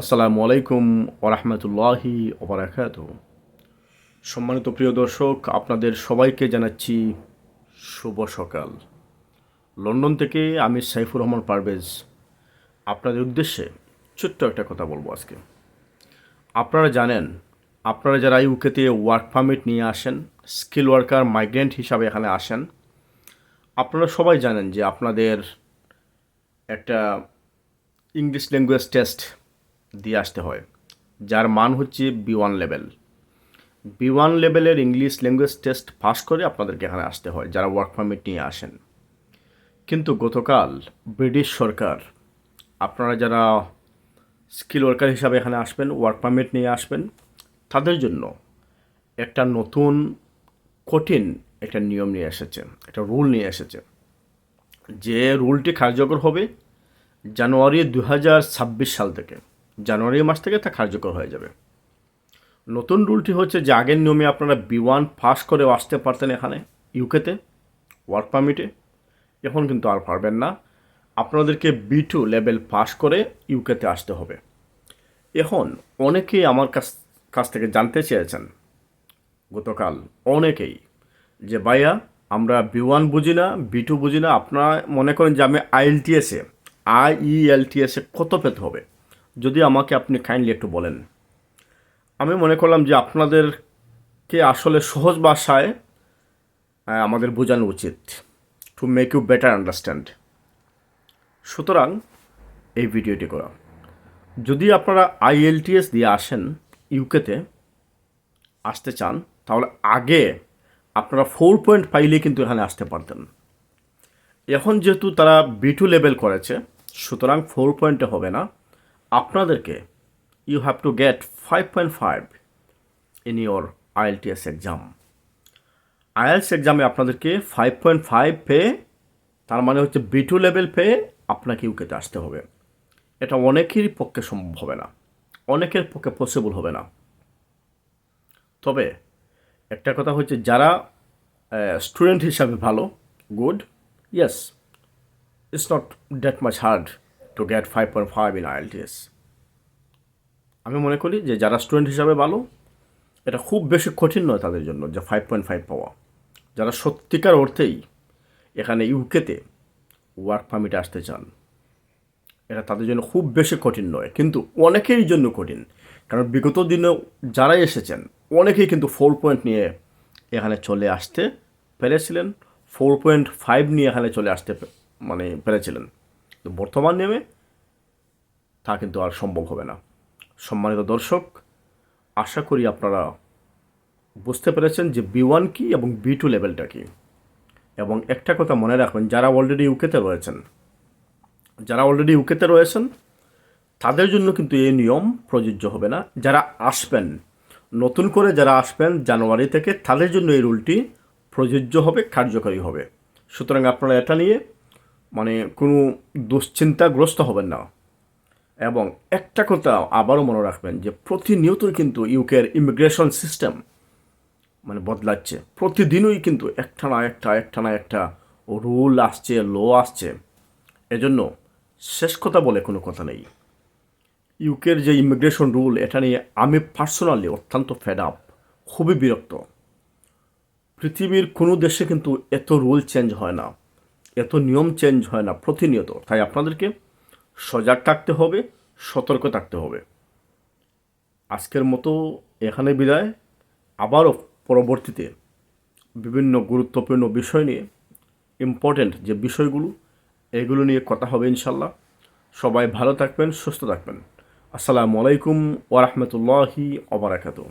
আসসালামু আলাইকুম ওরহমতুল্লাহি ওবরাকাত সম্মানিত প্রিয় দর্শক, আপনাদের সবাইকে জানাচ্ছি শুভ সকাল। লন্ডন থেকে আমি সাইফুর রহমান পারভেজ। আপনাদের উদ্দেশ্যে ছোট্ট একটা কথা বলব আজকে। আপনারা জানেন, আপনারা যারা ইউকেতে ওয়ার্ক পারমিট নিয়ে আসেন, স্কিল ওয়ার্কার, মাইগ্রেন্ট হিসাবে এখানে আসেন, আপনারা সবাই জানেন যে আপনাদের একটা ইংলিশ ল্যাঙ্গুয়েজ টেস্ট দিয়ে আসতে হয়, যার মান হচ্ছে B one level B one লেভেলের ইংলিশ ল্যাঙ্গুয়েজ টেস্ট পাস করে আপনাদেরকে এখানে আসতে হয়, যারা ওয়ার্ক পারমিট নিয়ে আসেন। কিন্তু গতকাল ব্রিটিশ সরকার, আপনারা যারা স্কিল ওয়ার্কার হিসাবে এখানে আসবেন ওয়ার্ক পারমিট নিয়ে আসবেন, তাদের জন্য একটা নতুন কঠিন একটা নিয়ম নিয়ে এসেছে, একটা রুল নিয়ে এসেছে। যে রুলটি কার্যকর হবে জানুয়ারি দু হাজার ছাব্বিশ সাল থেকে। জানুয়ারি মাস থেকে তা কার্যকর হয়ে যাবে। নতুন রুলটি হচ্ছে যে আগের নিয়মে আপনারা বি ওয়ান পাস করেও আসতে পারতেন এখানে ইউকেতে ওয়ার্ক পারমিটে এখন কিন্তু আর পারবেন না। আপনাদেরকে বি টু লেভেল পাস করে ইউকেতে আসতে হবে। এখন অনেকেই আমার কাছ কাছ থেকে জানতে চেয়েছেন, গতকাল অনেকেই, যে ভাইয়া, আমরা বি ওয়ান বুঝি না বি টু বুঝি না, আপনারা মনে করেন যে আমি আইএলটিএসে আই ই এল টি এসে কত পেতে হবে? যদি আমাকে আপনি কাইন্ডলি একটু বলেন। আমি মনে করলাম যে আপনাদেরকে আসলে সহজ ভাষায় আমাদের বোঝানো উচিত to make you better understand সুতরাং এই ভিডিওটি করা। যদি আপনারা আইএলটিএস দিয়ে আসেন ইউকেতে আসতে চান, তাহলে আগে আপনারা ফোর পয়েন্ট পাইলে কিন্তু এখানে আসতে পারতেন। এখন যেহেতু তারা বি টু লেভেল করেছে, সুতরাং ফোর পয়েন্টে হবে না। আপনাদেরকে you have to get five point five in your IELTS exam IELTS এক্সামে আপনাদেরকে ফাইভ পয়েন্ট ফাইভ পেয়ে, তার মানে হচ্ছে বি টু লেভেল পেয়ে আপনাকে ইউকেতে আসতে হবে। এটা অনেকেরই পক্ষে সম্ভব হবে না। অনেকের পক্ষে পসিবল হবে না। তবে একটা কথা হচ্ছে যারা স্টুডেন্ট হিসাবে ভালো good yes it's not that much hard to get five point five in IELTS আমি মনে করি যে যারা স্টুডেন্ট হিসাবে ভালো, এটা খুব বেশি কঠিন নয় তাদের জন্য যে ফাইভ পয়েন্ট ফাইভ পাওয়া। যারা সত্যিকার অর্থেই এখানে ইউকেতে ওয়ার্ক পারমিটে আসতে চান, এটা তাদের জন্য খুব বেশি কঠিন নয়, কিন্তু অনেকেরই জন্য কঠিন। কারণ বিগত দিনে যারা এসেছেন, অনেকেই কিন্তু ফোর পয়েন্ট নিয়ে এখানে চলে আসতে পেরেছিলেন ফোর পয়েন্ট ফাইভ নিয়ে এখানে চলে আসতে মানে পেরেছিলেন। বর্তমান নিয়মে তা কিন্তু আর সম্ভব হবে না। সম্মানিত দর্শক, আশা করি আপনারা বুঝতে পেরেছেন যে বি ওয়ান কী এবং বি টু লেভেলটা কী। এবং একটা কথা মনে রাখবেন, যারা অলরেডি ইউকেতে রয়েছেন, যারা অলরেডি ইউকেতে রয়েছেন, তাদের জন্য কিন্তু এই নিয়ম প্রযোজ্য হবে না। যারা আসবেন, নতুন করে যারা আসবেন জানুয়ারি থেকে, তাদের জন্য এই রুলটি প্রযোজ্য হবে, কার্যকরী হবে। সুতরাং আপনারা এটা নিয়ে মানে কোনো দুশ্চিন্তাগ্রস্ত হবেন না। এবং একটা কথা আবারও মনে রাখবেন যে প্রতিনিয়তই কিন্তু ইউকের ইমিগ্রেশন সিস্টেম মানে বদলাচ্ছে। প্রতিদিনই কিন্তু একটা না একটা একটা না একটা রুল আসছে, ল আসছে। এজন্য শেষ কথা বলে কোনো কথা নেই। ইউকের যে ইমিগ্রেশন রুল, এটা নিয়ে আমি পার্সোনালি অত্যন্ত ফেড আপ খুবই বিরক্ত। পৃথিবীর কোনো দেশে কিন্তু এত রুল চেঞ্জ হয় না। এত নিয়ম চেঞ্জ হয় না, প্রতিনিয়ত। তাই আপনাদেরকে সজাগ থাকতে হবে, সতর্ক থাকতে হবে। আজকের মতো এখানে বিদায়। আবারও পরবর্তীতে বিভিন্ন গুরুত্বপূর্ণ বিষয় নিয়ে ইম্পর্ট্যান্ট যে বিষয়গুলো, এগুলো নিয়ে কথা হবে ইনশাল্লাহ সবাই ভালো থাকবেন, সুস্থ থাকবেন। আসসালামু আলাইকুম ওরহমতুল্লাহি ওবরাকাতুহ